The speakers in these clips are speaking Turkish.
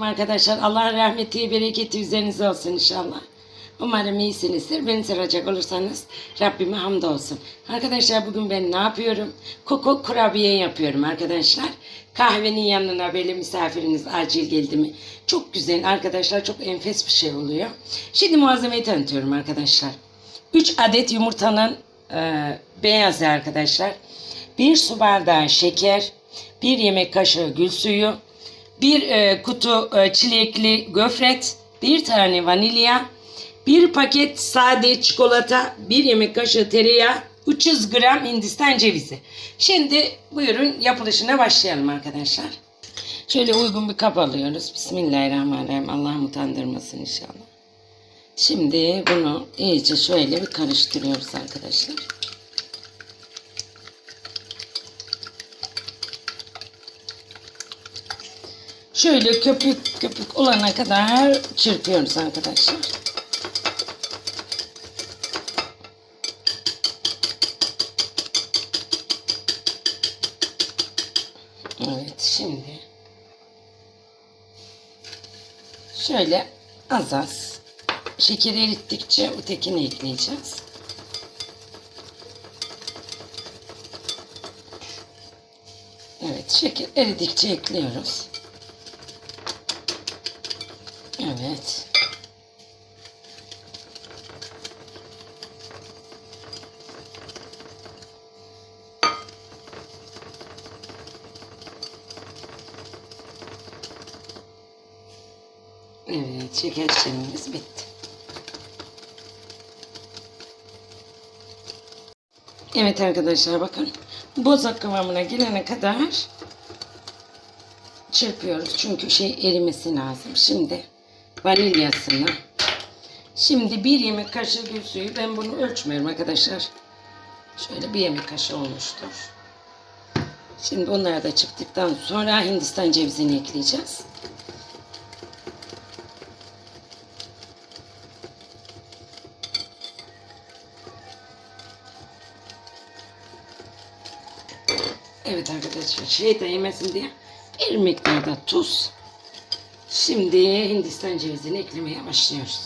Arkadaşlar Allah'ın rahmeti, bereketi üzerinize olsun inşallah. Umarım iyisinizdir. Beni soracak olursanız Rabbime hamdolsun. Arkadaşlar bugün ben ne yapıyorum? Koko kurabiye yapıyorum arkadaşlar. Kahvenin yanına böyle misafiriniz acil geldi mi? Çok güzel arkadaşlar. Çok enfes bir şey oluyor. Şimdi malzemeyi tanıtıyorum arkadaşlar. 3 adet yumurtanın e, beyazı arkadaşlar. 1 su bardağı şeker. 1 yemek kaşığı gül suyu. Bir e, kutu e, çilekli gofret, bir tane vanilya, bir paket sade çikolata, bir yemek kaşığı tereyağı, 300 gram hindistan cevizi. Şimdi buyurun yapılışına başlayalım arkadaşlar. Şöyle uygun bir kap alıyoruz. Bismillahirrahmanirrahim. Allah'ım utandırmasın inşallah. Şimdi bunu iyice şöyle bir karıştırıyoruz arkadaşlar. Şöyle köpük köpük olana kadar çırpıyoruz arkadaşlar. Evet şimdi şöyle az az şekeri erittikçe ötekini ekleyeceğiz. Evet şeker eridikçe ekliyoruz. Evet. Evet, şeker işlemimiz bitti. Evet arkadaşlar bakın. Bozak kıvamına gelene kadar çırpıyoruz. Çünkü şey erimesi lazım. Şimdi vanilyasını. Şimdi bir yemek kaşığı gül suyu. Ben bunu ölçmüyorum arkadaşlar. Şöyle bir yemek kaşığı olmuştur. Şimdi onları da çıktıktan sonra Hindistan cevizini ekleyeceğiz. Evet arkadaşlar şey de yemesin diye bir miktarda tuz. Şimdi Hindistan cevizini eklemeye başlıyoruz.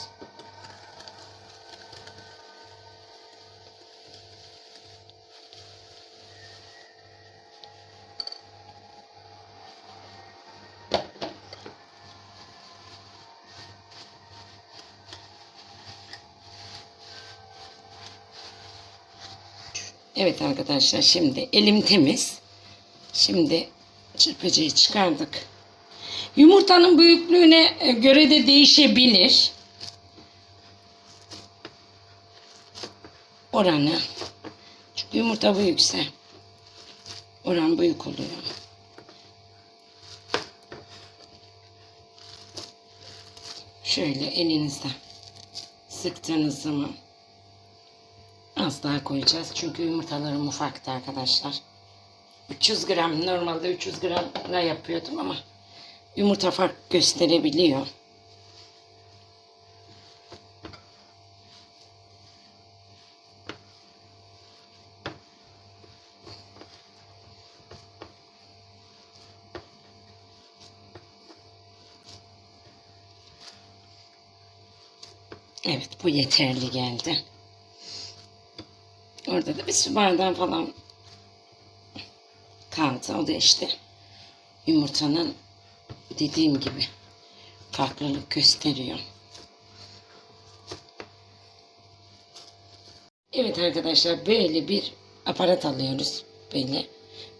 Evet arkadaşlar şimdi elim temiz. Şimdi çırpıcıyı çıkardık. Yumurtanın büyüklüğüne e, göre de değişebilir. Oranı. Çünkü yumurta büyükse oran büyük oluyor. Şöyle elinizde sıktığınız zaman az daha koyacağız. Çünkü yumurtalarım ufaktı arkadaşlar. 300 gram normalde 300 gramla yapıyordum ama yumurta fark gösterebiliyor. Evet bu yeterli geldi. Orada da bir su bardağı falan kaldı. O da işte yumurtanın dediğim gibi farklılık gösteriyor. Evet arkadaşlar böyle bir aparat alıyoruz. Böyle.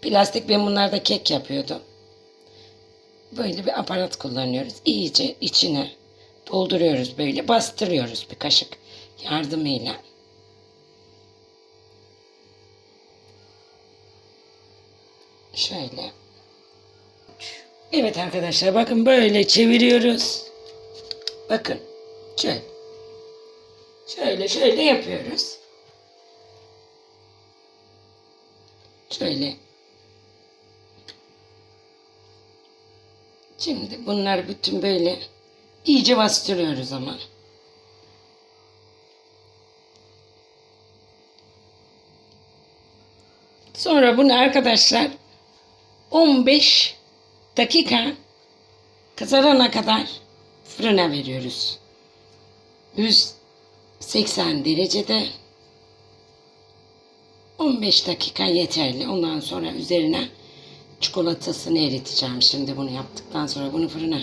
Plastik ben bunlarda kek yapıyordum. Böyle bir aparat kullanıyoruz. İyice içine dolduruyoruz böyle. Bastırıyoruz bir kaşık yardımıyla. Şöyle. Evet arkadaşlar bakın böyle çeviriyoruz. Bakın. Şöyle. Şöyle şöyle yapıyoruz. Şöyle. Şimdi bunlar bütün böyle iyice bastırıyoruz ama. Sonra bunu arkadaşlar 15 dakika Kızarana kadar fırına veriyoruz. 180 derecede 15 dakika yeterli. Ondan sonra üzerine çikolatasını eriteceğim. Şimdi bunu yaptıktan sonra bunu fırına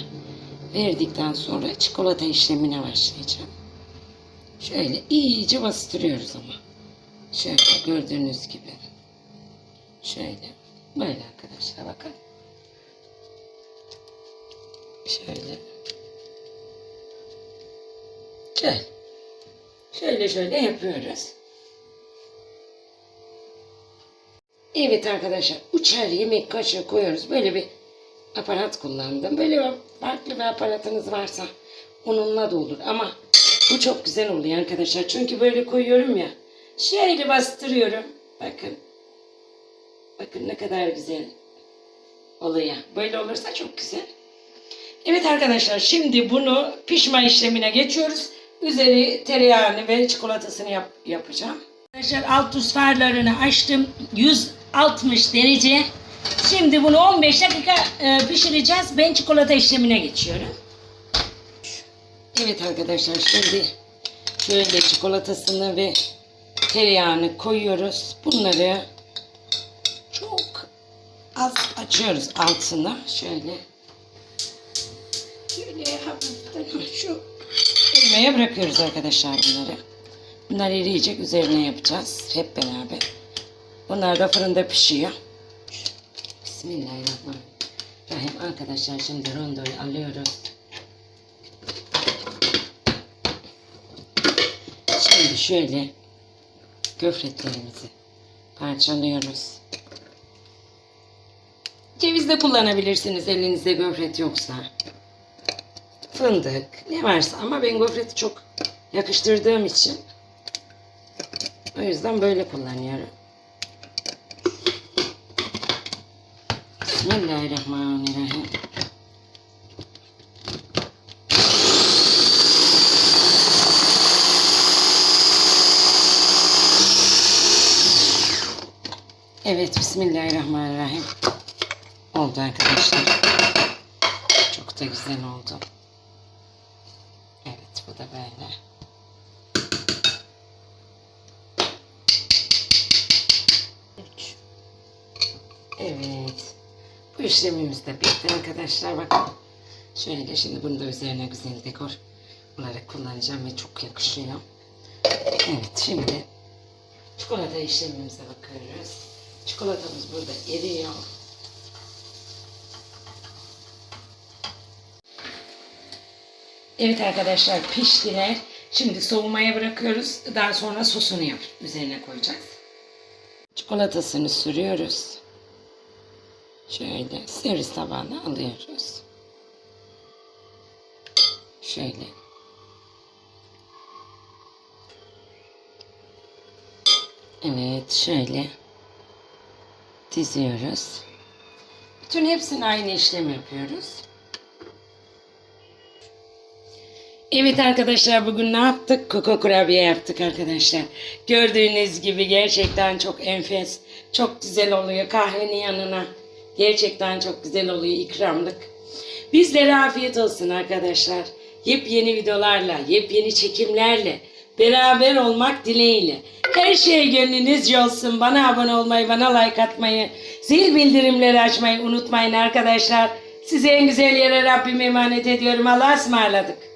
verdikten sonra çikolata işlemine başlayacağım. Şöyle iyice bastırıyoruz ama. Şöyle gördüğünüz gibi. Şöyle. Böyle arkadaşlar bakın. Şöyle. Şöyle. Şöyle şöyle yapıyoruz. Evet arkadaşlar uçar yemek kaşığı koyuyoruz. Böyle bir aparat kullandım. Böyle bir farklı bir aparatınız varsa onunla da olur. Ama bu çok güzel oluyor arkadaşlar. Çünkü böyle koyuyorum ya. Şöyle bastırıyorum. Bakın. Bakın ne kadar güzel oluyor. Böyle olursa çok güzel. Evet arkadaşlar şimdi bunu pişme işlemine geçiyoruz. Üzeri tereyağını ve çikolatasını yap- yapacağım. Arkadaşlar alt üst farlarını açtım. 160 derece. Şimdi bunu 15 dakika e, pişireceğiz. Ben çikolata işlemine geçiyorum. Evet arkadaşlar şimdi şöyle çikolatasını ve tereyağını koyuyoruz. Bunları çok az açıyoruz altına. Şöyle Şöyle bırakıyoruz arkadaşlar bunları. Bunlar eriyecek. Üzerine yapacağız. Hep beraber. Bunlar da fırında pişiyor. Bismillahirrahmanirrahim. Arkadaşlar şimdi rondoyu alıyoruz. Şimdi şöyle göfretlerimizi parçalıyoruz. Ceviz de kullanabilirsiniz elinizde göfret yoksa fındık ne varsa ama ben gofreti çok yakıştırdığım için o yüzden böyle kullanıyorum. Bismillahirrahmanirrahim. Evet, Bismillahirrahmanirrahim. Oldu arkadaşlar. Çok da güzel oldu. Bu da böyle. Evet. Bu işlemimiz de bitti arkadaşlar. Bakın. Şöyle şimdi bunu da üzerine güzel dekor olarak kullanacağım ve çok yakışıyor. Evet şimdi çikolata işlemimize bakıyoruz. Çikolatamız burada eriyor. Evet arkadaşlar piştiler. Şimdi soğumaya bırakıyoruz. Daha sonra sosunu yap üzerine koyacağız. Çikolatasını sürüyoruz. Şöyle servis tabağına alıyoruz. Şöyle. Evet şöyle diziyoruz. Bütün hepsini aynı işlem yapıyoruz. Evet arkadaşlar bugün ne yaptık? Koko kurabiye yaptık arkadaşlar. Gördüğünüz gibi gerçekten çok enfes, çok güzel oluyor kahvenin yanına. Gerçekten çok güzel oluyor ikramlık. Bizlere afiyet olsun arkadaşlar. Yepyeni videolarla, yepyeni çekimlerle beraber olmak dileğiyle. Her şey gönlünüzce olsun. Bana abone olmayı, bana like atmayı, zil bildirimleri açmayı unutmayın arkadaşlar. Size en güzel yere Rabbime emanet ediyorum. Allah'a ısmarladık.